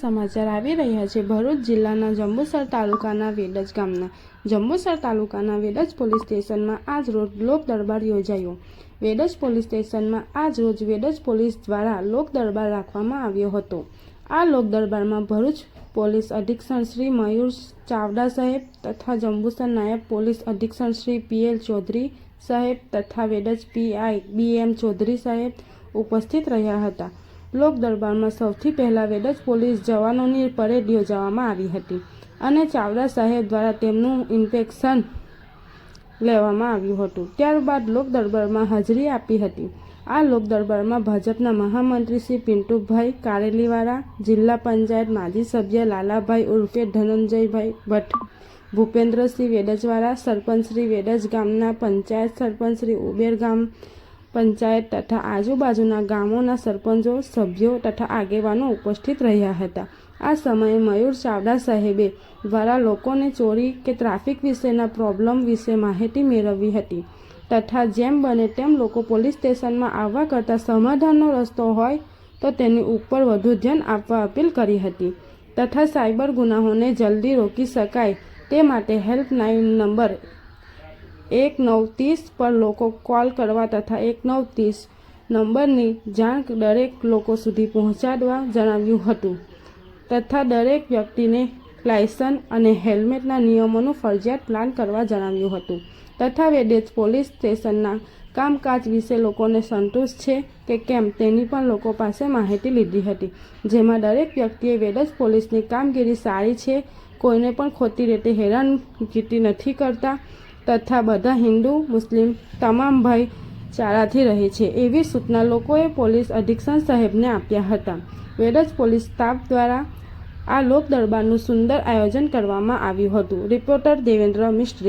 સમાચાર આવી રહ્યા છે. ભરૂચ જિલ્લાના જંબુસર તાલુકાના વેડજ ગામના જંબુસર તાલુકાના વેડજ પોલીસ સ્ટેશનમાં આજ રોજ લોક દરબાર યોજાયો. વેડજ પોલીસ સ્ટેશનમાં આજ રોજ વેડજ પોલીસ દ્વારા લોક દરબાર રાખવામાં આવ્યો હતો. આ લોક દરબારમાં ભરૂચ પોલીસ અધિક્ષક શ્રી મયુર ચાવડા સાહેબ તથા જંબુસર નાયબ પોલીસ અધિક્ષક શ્રી પીએલ ચૌધરી સાહેબ તથા વેડજ પીઆઈ બીએમ ચૌધરી સાહેબ ઉપસ્થિત રહ્યા હતા. લોક દરબારમાં સૌથી પહેલા વેડજ પોલીસ જવાનોની પરેડ યોજવામાં આવી હતી અને ચાવડા સાહેબ દ્વારા તેમનું ઇન્ફેક્શન લેવામાં આવ્યું હતું. ત્યારબાદ લોક દરબારમાં હાજરી આપી હતી. આ લોક દરબારમાં ભાજપના મહામંત્રી શ્રી પિન્ટુભાઈ કારેલીવાળા, જિલ્લા પંચાયત માજી સભ્ય લાલાભાઈ ઉર્ફે ધનંજયભાઈ ભટ્ટ, ભૂપેન્દ્રસિંહ વેડજવાળા સરપંચ શ્રી વેડજ ગામના પંચાયત સરપંચ શ્રી ઉબેર ગામ પંચાયત તથા આજુબાજુના ગામોના સરપંચો, સભ્યો તથા આગેવાનો ઉપસ્થિત રહ્યા હતા. આ સમયે મયુર ચાવડા સાહેબે દ્વારા લોકોને ચોરી કે ટ્રાફિક વિશેના પ્રોબ્લેમ વિશે માહિતી મેળવી હતી તથા જેમ બને તેમ લોકો પોલીસ સ્ટેશનમાં આવવા કરતાં સમાધાનનો રસ્તો હોય તો તેની ઉપર વધુ ધ્યાન આપવા અપીલ કરી હતી તથા સાયબર ગુનાહોને જલ્દી રોકી શકાય તે માટે હેલ્પલાઇન નંબર એક નવ ત્રીસ પર લોકો કોલ કરવા તથા એક નવ ત્રીસ નંબરની જાણ દરેક લોકો સુધી પહોંચાડવા જણાવ્યું હતું તથા દરેક વ્યક્તિને લાયસન્સ અને હેલ્મેટના નિયમોનું ફરજિયાત પ્લાન કરવા જણાવ્યું હતું તથા વેડેજ પોલીસ સ્ટેશનના કામકાજ વિશે લોકોને સંતોષ છે કે કેમ તેની પણ લોકો પાસે માહિતી લીધી હતી જેમાં દરેક વ્યક્તિએ વેડજ પોલીસની કામગીરી સારી છે કોઈને પણ ખોટી રીતે હેરાનગીરી નથી કરતા તથા બધા હિન્દુ, મુસ્લિમ તમામ ભાઈ ચારાથી રહે છે એવી સૂચના લોકોએ પોલીસ અધિક્ષક સાહેબને આપ્યા હતા. વેડજ પોલીસ સ્ટાફ દ્વારા આ લોક દરબારનું સુંદર આયોજન કરવામાં આવ્યું હતું. રિપોર્ટર દેવેન્દ્ર મિસ્ત્રી